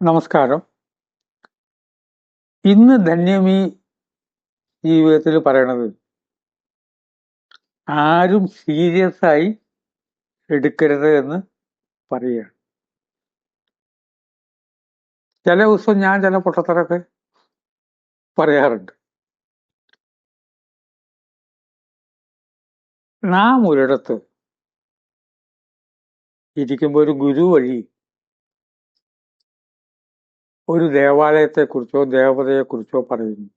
നമസ്കാരം. ഇന്ന് ധന്യമീ ജീവിതത്തിൽ പറയണത് ആരും സീരിയസ് ആയി എടുക്കരുത് എന്ന് പറയുകയാണ്. ചില ദിവസം ഞാൻ ചില പൊട്ടത്തരൊക്കെ പറയാറുണ്ട്. നാം ഒരിടത്ത് ഇരിക്കുമ്പോൾ ഒരു ഗുരു വഴി ഒരു ദേവാലയത്തെക്കുറിച്ചോ ദേവതയെക്കുറിച്ചോ പറയുന്നു.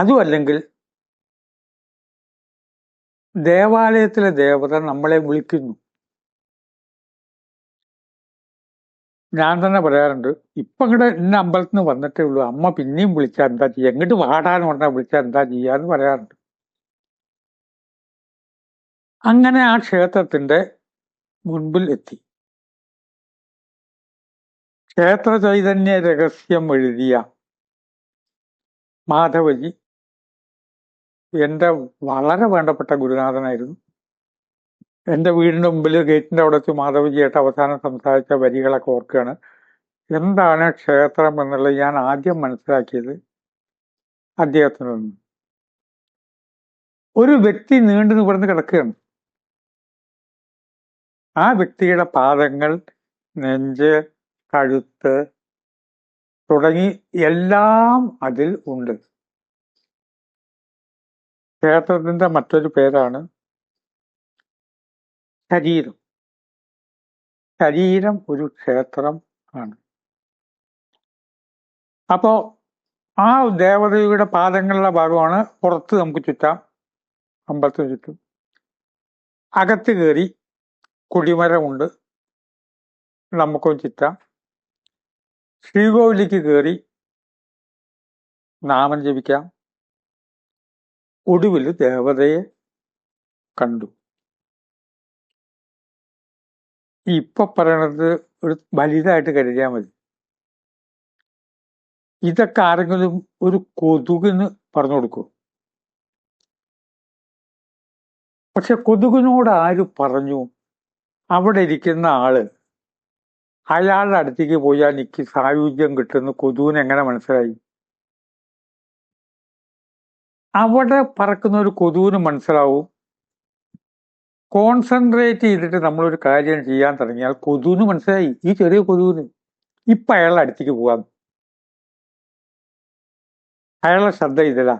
അതുമല്ലെങ്കിൽ ദേവാലയത്തിലെ ദേവത നമ്മളെ വിളിക്കുന്നു. ഞാൻ തന്നെ പറയാറുണ്ട് ഇപ്പൊ ഇങ്ങോട്ട് ഇന്ന അമ്പലത്തിൽ നിന്ന് വന്നിട്ടേ ഉള്ളൂ. അമ്മ പിന്നെയും വിളിച്ചാൽ എന്താ ചെയ്യുക എങ്ങോട്ട് വാടാൻ പറഞ്ഞാൽ വിളിച്ചാൽ എന്താ ചെയ്യാന്ന് പറയാറുണ്ട്. അങ്ങനെ ആ ക്ഷേത്രത്തിന്റെ മുൻപിൽ എത്തി. ക്ഷേത്ര ചൈതന്യ രഹസ്യം എഴുതിയ മാധവജി എന്റെ വളരെ വേണ്ടപ്പെട്ട ഗുരുനാഥനായിരുന്നു. എന്റെ വീടിന്റെ മുമ്പിൽ ഗേറ്റിന്റെ അവിടെ വെച്ച് മാധവജിയായിട്ട് അവസാനം സംസാരിച്ച വരികളൊക്കെ ഓർക്കുകയാണ്. എന്താണ് ക്ഷേത്രം എന്നുള്ളത് ഞാൻ ആദ്യം മനസ്സിലാക്കിയത് അദ്ദേഹത്തിൽ നിന്ന് ഒരു വ്യക്തി നീണ്ടു നിവർന്ന് കിടക്കുകയാണ്. ആ വ്യക്തിയുടെ പാദങ്ങൾ നെഞ്ച് കഴുത്ത് തുടങ്ങി എല്ലാം അതിൽ ഉണ്ട്. ക്ഷേത്രത്തിന്റെ മറ്റൊരു പേരാണ് ശരീരം. ശരീരം ഒരു ക്ഷേത്രം ആണ്. അപ്പോ ആ ദേവതയുടെ പാദങ്ങളുടെ ഭാഗമാണ് പുറത്ത് നമുക്ക് ചുറ്റാം അമ്പലത്തിന് ചുറ്റും. അകത്ത് കയറി കൊടിമരമുണ്ട്. നമുക്കും ചുറ്റാം. ശ്രീകോവിലേക്ക് കയറി നാമം ജപിക്കാം. ഒടുവിൽ ദേവതയെ കണ്ടു. ഇപ്പൊ പറയണത് ഒരു വലുതായിട്ട് കരുതിയാൽ മതി. ഇതൊക്കെ ആരെങ്കിലും ഒരു കൊതുകിന് പറഞ്ഞു കൊടുക്കും? പക്ഷെ കൊതുകിനോട് ആര് പറഞ്ഞു? അവിടെ ഇരിക്കുന്ന ആൾ അയാളുടെ അടുത്തേക്ക് പോയാൽ എനിക്ക് സായുജ്യം കിട്ടുന്ന കൊതുവിന് എങ്ങനെ മനസ്സിലായി? അവിടെ പറക്കുന്ന ഒരു കൊതുവിന് മനസ്സിലാവും. കോൺസെൻട്രേറ്റ് ചെയ്തിട്ട് നമ്മളൊരു കാര്യം ചെയ്യാൻ തുടങ്ങിയാൽ കൊതുവിന് മനസ്സിലായി. ഈ ചെറിയ കൊതുവിന്. ഇപ്പൊ അയാളുടെ അടുത്തേക്ക് പോകാം. അയാളുടെ ശ്രദ്ധ ഇതില.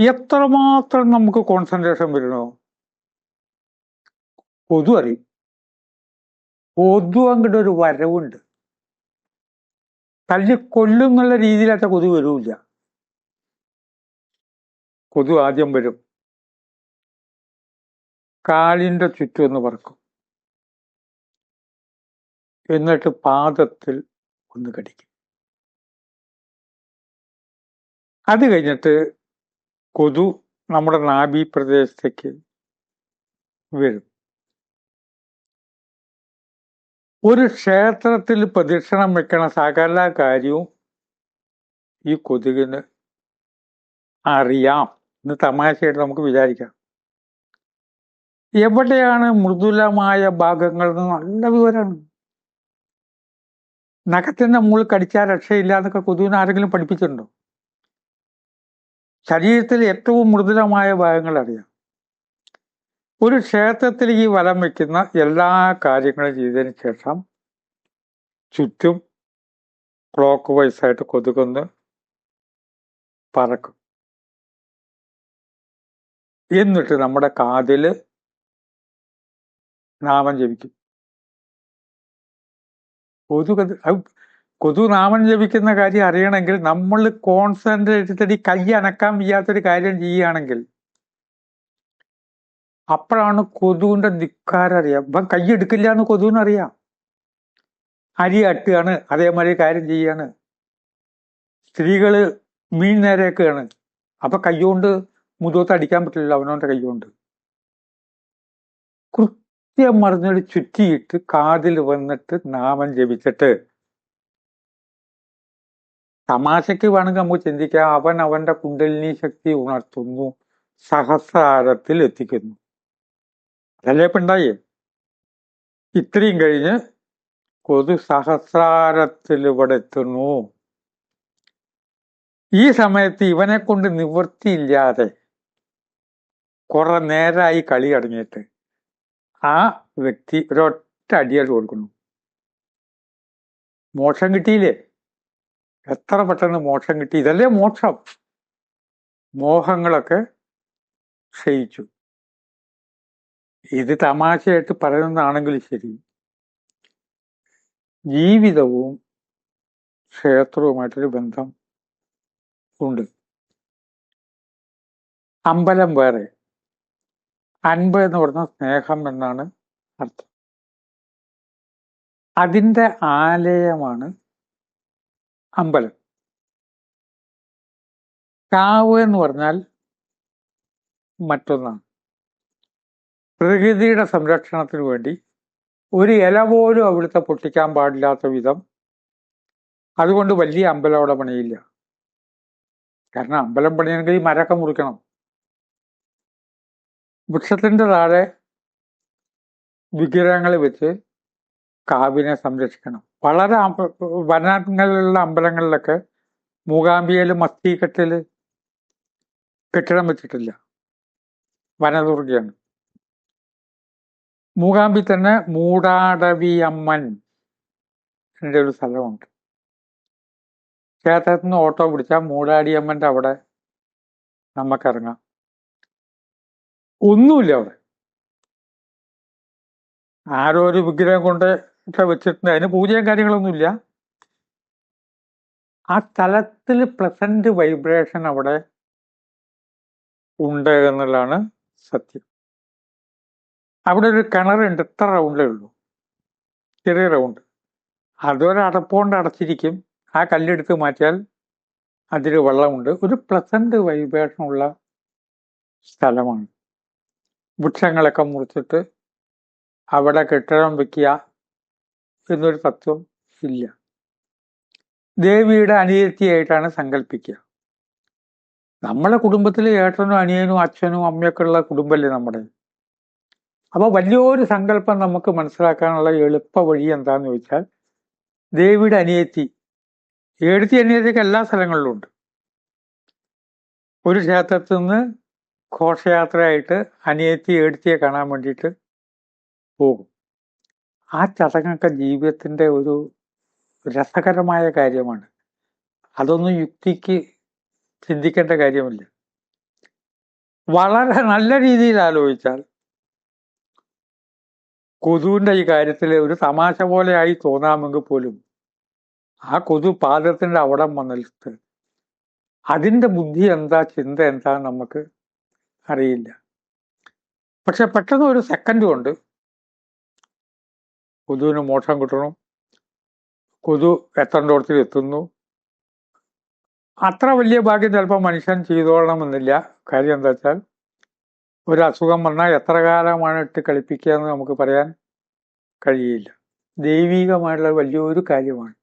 എത്രമാത്രം നമുക്ക് കോൺസെൻട്രേഷൻ വരണോ? കൊതു അറിയും. കൊതു അങ്ങോട്ട് ഒരു വരവുണ്ട്. തല്ലി കൊല്ലുന്നുള്ള രീതിയിലത്തെ കൊതു വരൂല്ല. കൊതു ആദ്യം വരും. കാലിന്റെ ചുറ്റും ഒന്ന് പറക്കും. എന്നിട്ട് പാദത്തിൽ ഒന്ന് കടിക്കും. അത് കഴിഞ്ഞിട്ട് കൊതു നമ്മുടെ നാഭി പ്രദേശത്തേക്ക് വരും. ഒരു ക്ഷേത്രത്തിൽ പ്രദക്ഷിണം വെക്കണ സകല കാര്യവും ഈ കൊതുകിന് അറിയാം എന്ന് തമാശയായിട്ട് നമുക്ക് വിചാരിക്കാം. എവിടെയാണ് മൃദുലമായ ഭാഗങ്ങൾ എന്ന് നല്ല വിവരമാണ്. നഖത്തിന്റെ മുകളിൽ കടിച്ചാൽ രക്ഷയില്ല എന്നൊക്കെ കൊതുവിനെ ആരെങ്കിലും പഠിപ്പിച്ചിട്ടുണ്ടോ? ശരീരത്തിൽ ഏറ്റവും മൃദുലമായ ഭാഗങ്ങൾ അറിയാം. ഒരു ക്ഷേത്രത്തിൽ ഈ വലം വയ്ക്കുന്ന എല്ലാ കാര്യങ്ങളും ചെയ്തതിന് ശേഷം ചുറ്റും ക്ലോക്ക് വൈസ് ആയിട്ട് കൊതുകൊന്ന് പറക്കും. എന്നിട്ട് നമ്മുടെ കാതിൽ നാമം ജപിക്കും. കൊതു കൊതു നാമം ജപിക്കുന്ന കാര്യം അറിയണമെങ്കിൽ നമ്മൾ കോൺസെൻട്രേറ്റ് തടി കൈ അനക്കാൻ വയ്യാത്തൊരു കാര്യം ചെയ്യുകയാണെങ്കിൽ അപ്പോഴാണ് കൊതുവിന്റെ ധിക്കാരം അറിയാം. ഇപ്പം കൈ എടുക്കില്ല എന്ന് കൊതുവിനറിയാം അരി അട്ടുകയാണ് അതേമാതിരി കാര്യം ചെയ്യാണ്. സ്ത്രീകൾ മീൻ നേരെയൊക്കെയാണ്. അപ്പൊ കൈകൊണ്ട് മുതുകത്ത് അടിക്കാൻ പറ്റില്ല അവനവന്റെ കൈകൊണ്ട് കൃത്യം മറിഞ്ഞൊരു ചുറ്റിയിട്ട് കാതിൽ വന്നിട്ട് നാമം ജപിച്ചിട്ട് തമാശയ്ക്ക് വേണമെങ്കിൽ നമുക്ക് ചിന്തിക്കാം. അവൻ അവന്റെ കുണ്ടലിനി ശക്തി ഉണർത്തുന്നു. സഹസ്രാരത്തിൽ എത്തിക്കുന്നു. അതല്ലേ ഇപ്പൊ ഇത്രയും കഴിഞ്ഞ് കൊതു സഹസ്രാരത്തിൽ ഇവിടെ എത്തുന്നു ഈ സമയത്ത് ഇവനെ കൊണ്ട് നിവൃത്തിയില്ലാതെ കുറെ നേരമായി കളി അടങ്ങിയിട്ട് ആ വ്യക്തി ഒരൊറ്റ അടിയാൽ കൊടുക്കുന്നു. മോക്ഷം കിട്ടിയില്ലേ? എത്ര പെട്ടെന്ന് മോക്ഷം കിട്ടി? ഇതല്ലേ മോക്ഷം? മോഹങ്ങളൊക്കെ ക്ഷയിച്ചു. ഇത് തമാശയായിട്ട് പറയുന്നതാണെങ്കിൽ ശരി. ജീവിതവും ക്ഷേത്രവുമായിട്ടൊരു ബന്ധം ഉണ്ട്. അമ്പലം വേറെ. അൻപ എന്ന് പറഞ്ഞ സ്നേഹം എന്നാണ് അർത്ഥം. അതിന്റെ ആലയമാണ് അമ്പലം. കാവ് എന്ന് പറഞ്ഞാൽ മറ്റൊന്നാണ്. പ്രകൃതിയുടെ സംരക്ഷണത്തിന് വേണ്ടി ഒരു ഇല പോലും അവിടുത്തെ പൊട്ടിക്കാൻ പാടില്ലാത്ത വിധം അതുകൊണ്ട് വലിയ അമ്പലം അവിടെ പണിയില്ല. കാരണം അമ്പലം പണിയണമെങ്കിൽ ഈ മരമൊക്കെ മുറിക്കണം. വൃക്ഷത്തിന്റെ താഴെ വിഗ്രഹങ്ങൾ വെച്ച് കാവിനെ സംരക്ഷിക്കണം. വളരെ വനങ്ങളിലുള്ള അമ്പലങ്ങളിലൊക്കെ മൂകാംബിയയിൽ മസ്തികെട്ടിൽ കെട്ടിടം വെച്ചിട്ടില്ല. വനദുർഗയാണ്. മൂകാമ്പി തന്നെ മൂടാടവിയമ്മൻ എന്റെ ഒരു സ്ഥലമുണ്ട്. ക്ഷേത്രത്തിൽ നിന്ന് ഓട്ടോ പിടിച്ചാൽ മൂടാടിയമ്മന്റെ അവിടെ നമുക്കിറങ്ങാം ഒന്നുമില്ല അവിടെ. ആരോ ഒരു വിഗ്രഹം കൊണ്ട് വെച്ചിട്ടുണ്ട്. അതിന് പൂജയും കാര്യങ്ങളൊന്നുമില്ല ആ സ്ഥലത്തിൽ പ്രസന്റ് വൈബ്രേഷൻ അവിടെ ഉണ്ട് എന്നുള്ളതാണ് സത്യം. അവിടെ ഒരു കിണറുണ്ട്. ഇത്ര റൗണ്ടേ ഉള്ളൂ. ചെറിയ റൗണ്ട്. അതൊരു അടപ്പുകൊണ്ട് അടച്ചിരിക്കും. ആ കല്ലെടുത്ത് മാറ്റിയാൽ അതിൽ വെള്ളമുണ്ട്. ഒരു പ്ലസന്റ് വൈബ്രേഷനുള്ള സ്ഥലമാണ്. വൃക്ഷങ്ങളൊക്കെ മുറിച്ചിട്ട് അവിടെ കെട്ടിടം വയ്ക്കുക എന്നൊരു തത്വം ഇല്ല. ദേവിയുടെ അനിയത്തിയായിട്ടാണ് സങ്കല്പിക്കുക. നമ്മളെ കുടുംബത്തിൽ ഏട്ടനും അനിയനും അച്ഛനും അമ്മയൊക്കെ ഉള്ള കുടുംബമല്ലേ നമ്മുടെ. അപ്പോൾ വലിയൊരു സങ്കല്പം നമുക്ക് മനസ്സിലാക്കാനുള്ള എളുപ്പ വഴി എന്താണെന്ന് ചോദിച്ചാൽ ദേവിയുടെ അനിയത്തി എഴുത്തി അനിയത്തിക്ക് എല്ലാ സ്ഥലങ്ങളിലും ഉണ്ട്. ഒരു ക്ഷേത്രത്തിൽ നിന്ന് ഘോഷയാത്രയായിട്ട് അനിയത്തി എഴുത്തിയെ കാണാൻ വേണ്ടിയിട്ട് പോകും. ആ ചടങ്ങൊക്കെ ജീവിതത്തിന്റെ ഒരു രസകരമായ കാര്യമാണ്. അതൊന്നും യുക്തിക്ക് ചിന്തിക്കേണ്ട കാര്യമില്ല. വളരെ നല്ല രീതിയിൽ ആലോചിച്ചാൽ കൊതുവിന്റെ ഈ കാര്യത്തിൽ ഒരു തമാശ പോലെയായി തോന്നാമെങ്കിൽ പോലും ആ കൊതു പാദത്തിന്റെ അവിടം വന്നിട്ട് അതിന്റെ ബുദ്ധി എന്താ ചിന്ത എന്താ നമുക്ക് അറിയില്ല. പക്ഷെ പെട്ടെന്ന് ഒരു സെക്കൻഡ് കൊണ്ട് കൊതുവിന് മോക്ഷം കിട്ടണം. കൊതു എത്തേണ്ടോടത്തിൽ എത്തുന്നു. അത്ര വലിയ ഭാഗ്യം ചിലപ്പോൾ മനുഷ്യൻ ചെയ്തോളണമെന്നില്ല. കാര്യം എന്താ വെച്ചാൽ ഒരു അസുഖം വന്നാൽ എത്ര കാലമാണ് ഇട്ട് കളിപ്പിക്കുക എന്ന് നമുക്ക് പറയാൻ കഴിയില്ല. ദൈവികമായിട്ടുള്ള വലിയൊരു കാര്യമാണ്.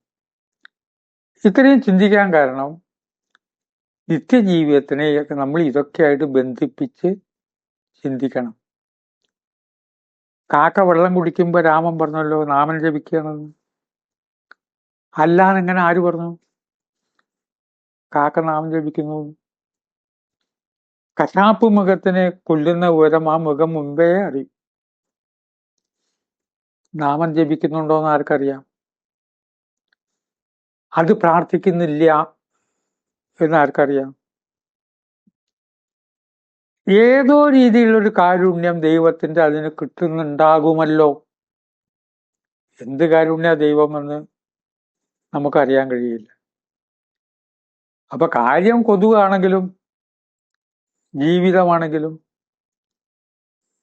ഇത്രയും ചിന്തിക്കാൻ കാരണം നിത്യജീവിതത്തിനെ നമ്മൾ ഇതൊക്കെയായിട്ട് ബന്ധിപ്പിച്ച് ചിന്തിക്കണം. കാക്ക വെള്ളം കുടിക്കുമ്പോൾ രാമൻ പറഞ്ഞല്ലോ നാമൻ ജപിക്കണമെന്ന് അല്ലാന്ന് ഇങ്ങനെ ആര് പറഞ്ഞു? കാക്ക നാമം ജപിക്കുന്നു. കശാപ്പ് മുഖത്തിനെ കൊല്ലുന്ന വിവരം ആ മുഖം മുമ്പേ അറിയും. നാമം ജപിക്കുന്നുണ്ടോ എന്ന് ആർക്കറിയാം? അത് പ്രാർത്ഥിക്കുന്നില്ല എന്ന് ആർക്കറിയാം? ഏതോ രീതിയിലൊരു കാരുണ്യം ദൈവത്തിന്റെ അതിന് കിട്ടുന്നുണ്ടാകുമല്ലോ? എന്ത് കാരുണ്യ ദൈവമെന്ന് നമുക്കറിയാൻ കഴിയില്ല. അപ്പൊ കാര്യം കൊതുകാണെങ്കിലും ജീവിതമാണെങ്കിലും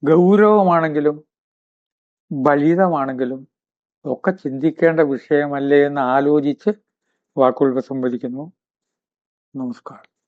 ഗൗരവമാണെങ്കിലും ബലിതമാണെങ്കിലും ഒക്കെ ചിന്തിക്കേണ്ട വിഷയമല്ലേ എന്ന് ആലോചിച്ച് വാക്കുകൾ സംവദിക്കുന്നു. നമസ്കാരം.